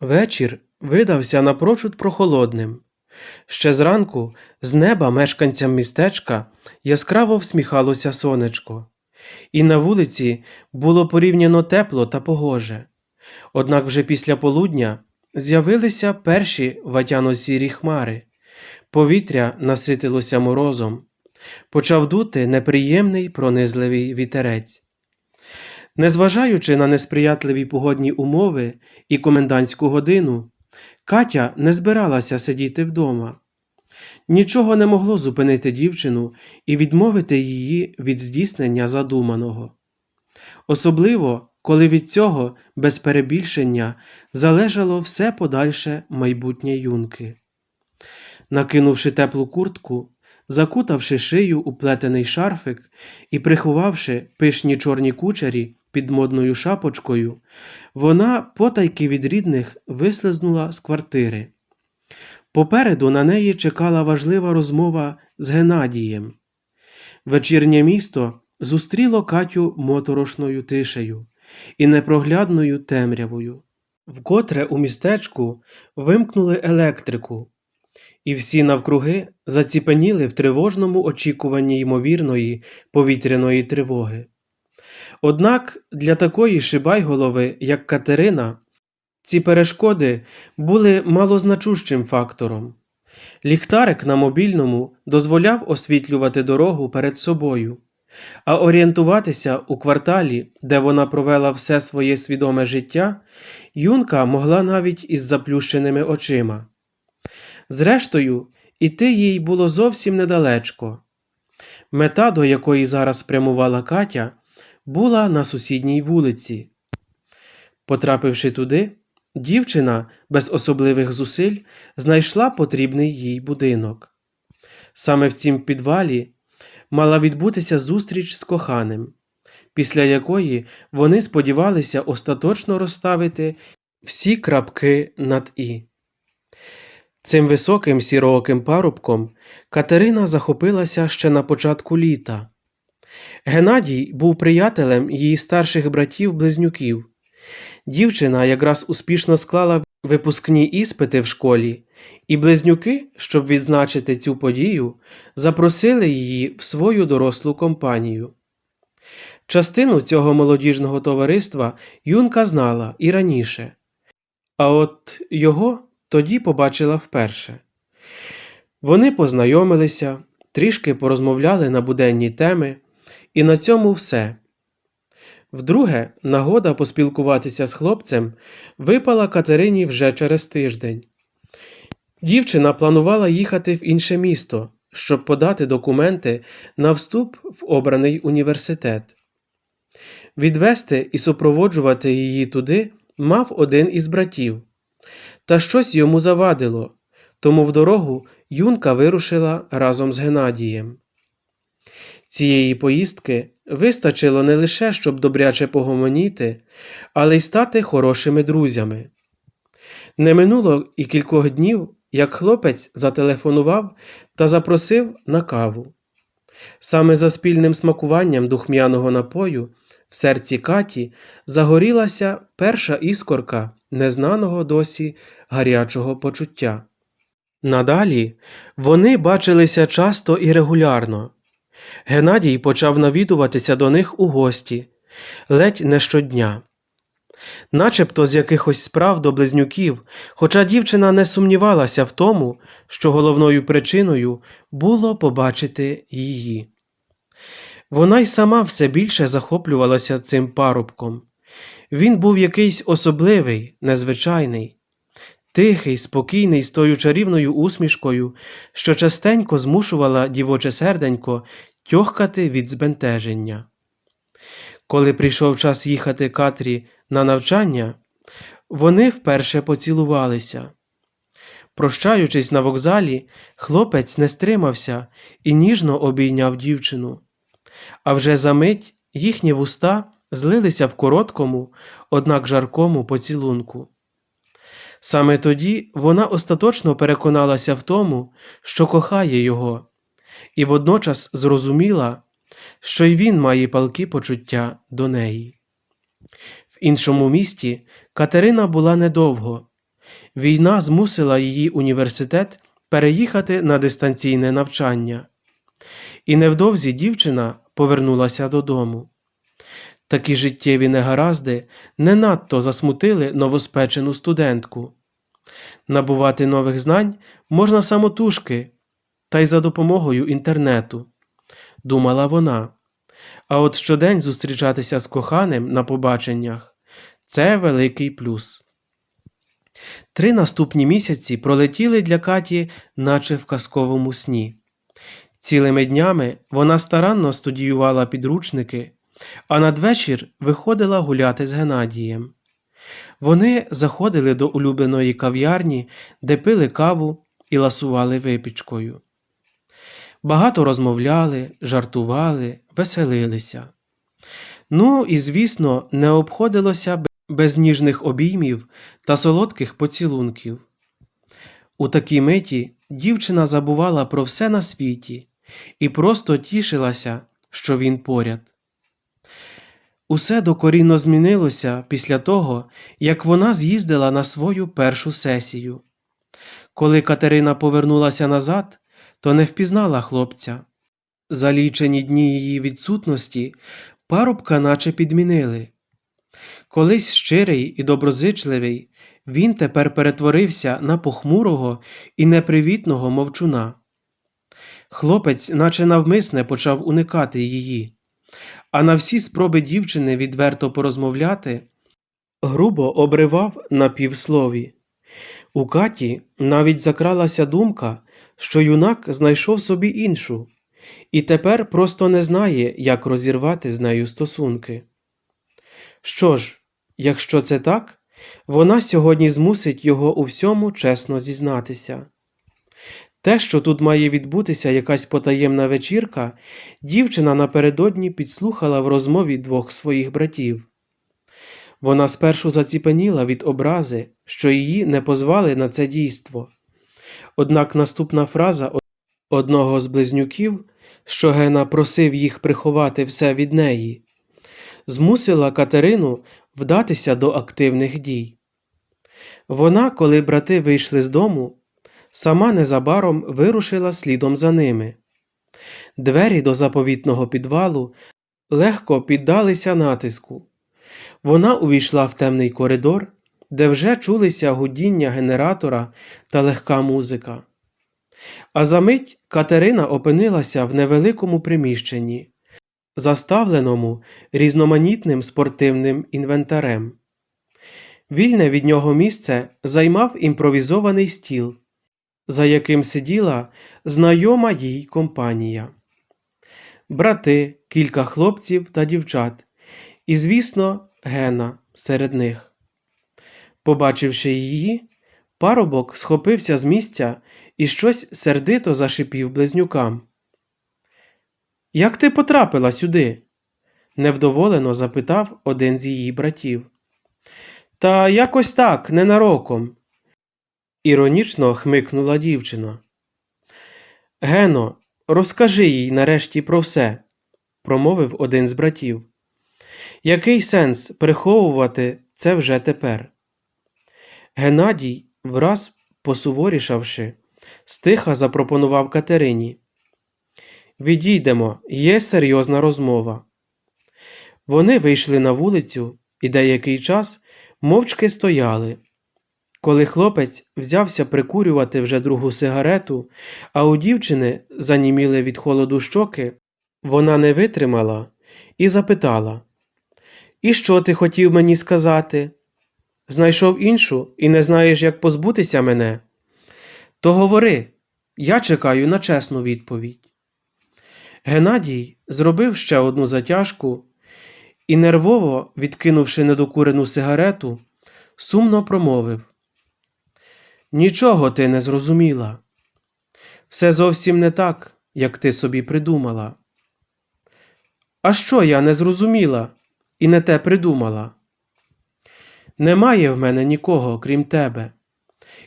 Вечір видався напрочуд прохолодним. Ще зранку з неба мешканцям містечка яскраво всміхалося сонечко, і на вулиці було порівняно тепло та погоже. Однак вже після полудня з'явилися перші ватяно-сірі хмари, повітря наситилося морозом, почав дути неприємний пронизливий вітерець. Незважаючи на несприятливі погодні умови і комендантську годину, Катя не збиралася сидіти вдома. Нічого не могло зупинити дівчину і відмовити її від здійснення задуманого. Особливо, коли від цього, без перебільшення, залежало все подальше майбутнє юнки. Накинувши теплу куртку, закутавши шию у плетений шарфик і приховавши пишні чорні кучері під модною шапочкою, вона потайки від рідних вислизнула з квартири. Попереду на неї чекала важлива розмова з Геннадієм. Вечірнє місто зустріло Катю моторошною тишею і непроглядною темрявою. Вкотре у містечку вимкнули електрику, і всі навкруги заціпеніли в тривожному очікуванні ймовірної повітряної тривоги. Однак для такої шибайголови, як Катерина, ці перешкоди були малозначущим фактором. Ліхтарик на мобільному дозволяв освітлювати дорогу перед собою, а орієнтуватися у кварталі, де вона провела все своє свідоме життя, юнка могла навіть із заплющеними очима. Зрештою, іти їй було зовсім недалечко. Мета, до якої зараз спрямувала Катя, була на сусідній вулиці. Потрапивши туди, дівчина без особливих зусиль знайшла потрібний їй будинок. Саме в цім підвалі мала відбутися зустріч з коханим, після якої вони сподівалися остаточно розставити всі крапки над І. Цим високим сірооким парубком Катерина захопилася ще на початку літа. Геннадій був приятелем її старших братів-близнюків. Дівчина якраз успішно склала випускні іспити в школі, і близнюки, щоб відзначити цю подію, запросили її в свою дорослу компанію. Частину цього молодіжного товариства юнка знала і раніше, а от його тоді побачила вперше. Вони познайомилися, трішки порозмовляли на буденні теми, і на цьому все. Вдруге, нагода поспілкуватися з хлопцем випала Катерині вже через тиждень. Дівчина планувала їхати в інше місто, щоб подати документи на вступ в обраний університет. Відвести і супроводжувати її туди мав один із братів, та щось йому завадило, тому в дорогу юнка вирушила разом з Геннадієм. Цієї поїздки вистачило не лише, щоб добряче погомоніти, але й стати хорошими друзями. Не минуло і кількох днів, як хлопець зателефонував та запросив на каву. Саме за спільним смакуванням духмяного напою в серці Каті загорілася перша іскорка незнаного досі гарячого почуття. Надалі вони бачилися часто і регулярно. Геннадій почав навідуватися до них у гості ледь не щодня. Начебто з якихось справ до близнюків, хоча дівчина не сумнівалася в тому, що головною причиною було побачити її. Вона й сама все більше захоплювалася цим парубком. Він був якийсь особливий, незвичайний, тихий, спокійний, з тою чарівною усмішкою, що частенько змушувала дівоче серденько тьохкати від збентеження. Коли прийшов час їхати Катрі на навчання, вони вперше поцілувалися. Прощаючись на вокзалі, хлопець не стримався і ніжно обійняв дівчину. А вже за мить їхні вуста злилися в короткому, однак жаркому поцілунку. Саме тоді вона остаточно переконалася в тому, що кохає його, і водночас зрозуміла, що й він має палкі почуття до неї. В іншому місті Катерина була недовго, Війна змусила її університет переїхати на дистанційне навчання, і невдовзі дівчина повернулася додому. Такі життєві негаразди не надто засмутили новоспечену студентку. Набувати нових знань можна самотужки та й за допомогою інтернету, думала вона. А от щодень зустрічатися з коханим на побаченнях це великий плюс. Три наступні місяці пролетіли для Каті, наче в казковому сні. Цілими днями вона старанно студіювала підручники, а надвечір виходила гуляти з Геннадієм. Вони заходили до улюбленої кав'ярні, де пили каву і ласували випічкою. Багато розмовляли, жартували, веселилися. Ну і, звісно, не обходилося без ніжних обіймів та солодких поцілунків. У такій миті дівчина забувала про все на світі і просто тішилася, що він поряд. Усе докорінно змінилося після того, як вона з'їздила на свою першу сесію. Коли Катерина повернулася назад, то не впізнала хлопця. За лічені дні її відсутності парубка наче підмінили. Колись щирий і доброзичливий, він тепер перетворився на похмурого і непривітного мовчуна. Хлопець, наче навмисне, почав уникати її, а на всі спроби дівчини відверто порозмовляти, грубо обривав на півслові. У Каті навіть закралася думка, що юнак знайшов собі іншу, і тепер просто не знає, як розірвати з нею стосунки. Що ж, якщо це так, вона сьогодні змусить його у всьому чесно зізнатися. Те, що тут має відбутися якась потаємна вечірка, дівчина напередодні підслухала в розмові двох своїх братів. Вона спершу заціпеніла від образи, що її не позвали на це дійство. Однак наступна фраза одного з близнюків, що Гена просив їх приховати все від неї, змусила Катерину вдатися до активних дій. Вона, коли брати вийшли з дому, сама незабаром вирушила слідом за ними. Двері до заповітного підвалу легко піддалися натиску. Вона увійшла в темний коридор, де вже чулися гудіння генератора та легка музика. А за мить Катерина опинилася в невеликому приміщенні, заставленому різноманітним спортивним інвентарем. Вільне від нього місце займав імпровізований стіл, за яким сиділа знайома їй компанія. Брати, кілька хлопців та дівчат, і, звісно, Гена серед них. Побачивши її, парубок схопився з місця і щось сердито зашипів близнюкам. Як ти потрапила сюди? невдоволено запитав один з її братів. Та якось так, ненароком. Іронічно хмикнула дівчина. Гено, розкажи їй нарешті про все, промовив один з братів. Який сенс приховувати це вже тепер? Геннадій, враз посуворішавши, стиха запропонував Катерині. Відійдемо, є серйозна розмова. Вони вийшли на вулицю і деякий час мовчки стояли. Коли хлопець взявся прикурювати вже другу сигарету, а у дівчини заніміли від холоду щоки, вона не витримала і запитала І що ти хотів мені сказати? Знайшов іншу і не знаєш, як позбутися мене? То говори, я чекаю на чесну відповідь. Геннадій зробив ще одну затяжку і, нервово відкинувши недокурену сигарету, сумно промовив Нічого ти не зрозуміла. Все зовсім не так, як ти собі придумала. А що я не зрозуміла і не те придумала? Немає в мене нікого, крім тебе,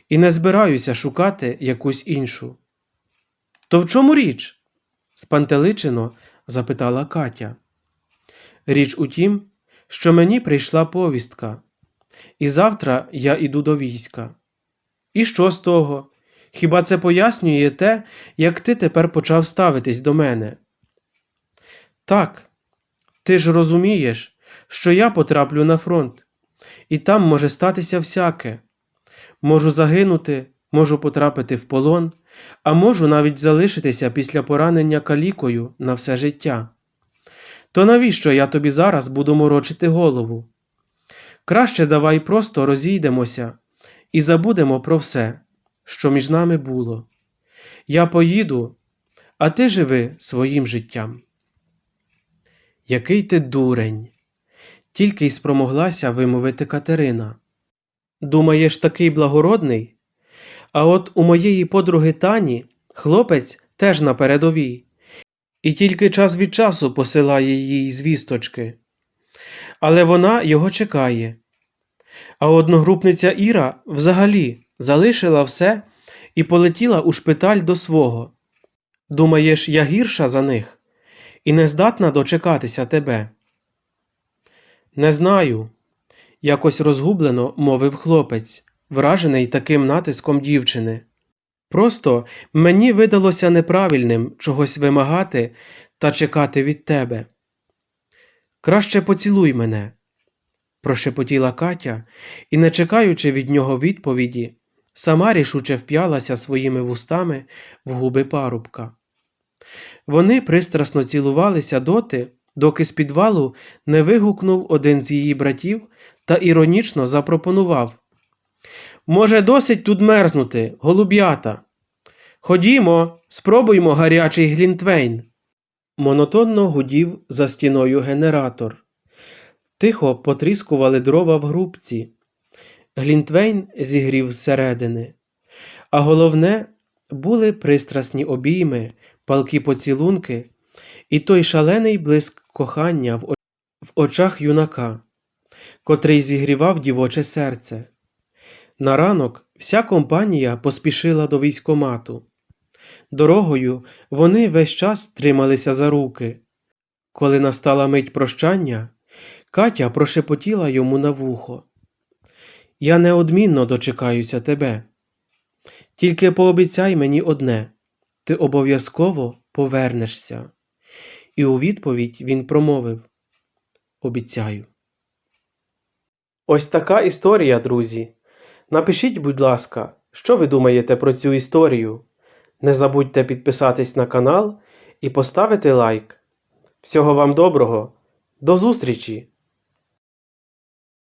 і не збираюся шукати якусь іншу. То в чому річ? спантеличено запитала Катя. Річ у тім, що мені прийшла повістка, і завтра я іду до війська. І що з того? Хіба це пояснює те, як ти тепер почав ставитись до мене? Так, ти ж розумієш, що я потраплю на фронт, і там може статися всяке. Можу загинути, можу потрапити в полон, а можу навіть залишитися після поранення калікою на все життя. То навіщо я тобі зараз буду морочити голову? Краще давай просто розійдемося і забудемо про все, що між нами було. Я поїду, а ти живи своїм життям. Який ти дурень, тільки й спромоглася вимовити Катерина. Думаєш, такий благородний? А от у моєї подруги Тані хлопець теж на передовій, і тільки час від часу посилає їй звісточки. Але вона його чекає. А одногрупниця Іра взагалі залишила все і полетіла у шпиталь до свого. Думаєш, я гірша за них і не здатна дочекатися тебе? Не знаю, якось розгублено мовив хлопець, вражений таким натиском дівчини. Просто мені видалося неправильним чогось вимагати та чекати від тебе. Краще поцілуй мене, прошепотіла Катя і, не чекаючи від нього відповіді, сама рішуче вп'ялася своїми вустами в губи парубка. Вони пристрасно цілувалися доти, доки з підвалу не вигукнув один з її братів та іронічно запропонував Може, досить тут мерзнути, голуб'ята. Ходімо, спробуймо гарячий глінтвейн. Монотонно гудів за стіною генератор. Тихо потріскували дрова в грубці. Глінтвейн зігрів зсередини. А головне були пристрасні обійми, палкі поцілунки і той шалений блиск кохання в, очах юнака, котрий зігрівав дівоче серце. На ранок вся компанія поспішила до військомату. Дорогою вони весь час трималися за руки. Коли настала мить прощання, Катя прошепотіла йому на вухо. Я неодмінно дочекаюся тебе. Тільки пообіцяй мені одне ти обов'язково повернешся. І у відповідь він промовив Обіцяю. Ось така історія, друзі. Напишіть, будь ласка, що ви думаєте про цю історію. Не забудьте підписатись на канал і поставити лайк. Всього вам доброго. До зустрічі!